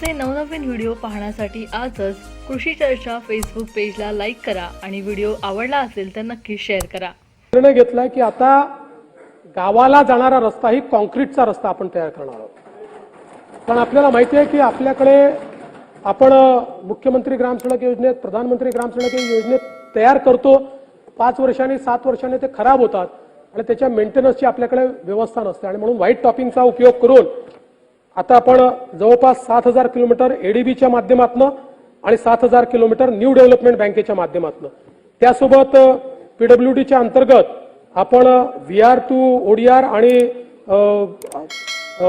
आमचे नवनवीन व्हिडिओ पाहण्यासाठी आजच कृषी चर्चा फेसबुक पेजला लाईक करा आणि व्हिडिओ आवडला असेल तर नक्की शेअर करा. निर्णय घेतलाय की आता गावाला जाणारा रस्ता ही कॉन्क्रीटचा रस्ता आपण तयार करणार आहोत. पण आपल्याला माहिती आहे की आपल्याकडे आपण मुख्यमंत्री ग्रामसडक योजनेत प्रधानमंत्री ग्रामसडक योजनेत तयार करतो. पाच वर्षांनी सात वर्षांनी ते खराब होतात आणि त्याच्या मेंटेनन्सची आपल्याकडे व्यवस्था नसते. आणि म्हणून व्हाईट टॉपिंगचा उपयोग करून आता आपण जवळपास सात हजार किलोमीटर एडीबीच्या माध्यमातून आणि सात हजार किलोमीटर न्यू डेव्हलपमेंट बँकेच्या माध्यमातून. त्यासोबत पीडब्ल्यू डीच्या अंतर्गत आपण व्ही आर टू ओडीआर आणि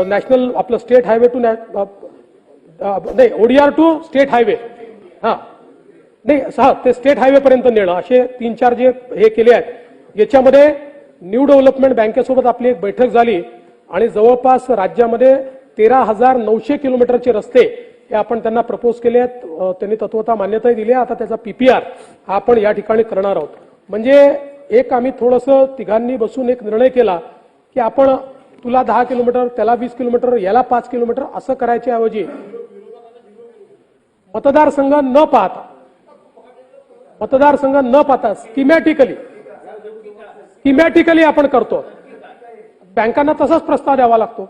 नॅशनल आपलं स्टेट हायवे टू नाही ओडीआर टू स्टेट हायवे. हा. नाही सहा ते स्टेट हायवेपर्यंत नेणं असे तीन चार जे हे केले आहेत. याच्यामध्ये न्यू डेव्हलपमेंट बँकेसोबत आपली एक बैठक झाली आणि जवळपास राज्यामध्ये तेरा हजार नऊशे किलोमीटरचे रस्ते हे आपण त्यांना प्रपोज केले आहेत. त्यांनी तत्वता मान्यताही दिली आहे. आता त्याचा पीपीआर हा आपण या ठिकाणी करणार आहोत. म्हणजे एक आम्ही थोडंसं तिघांनी बसून एक निर्णय केला की आपण तुला दहा किलोमीटर त्याला वीस किलोमीटर याला पाच किलोमीटर असं करायच्या ऐवजी मतदारसंघ न पाहता मतदारसंघ न पाहता स्किमॅटिकली स्किमॅटिकली आपण करतो. बँकांना तसाच प्रस्ताव द्यावा लागतो.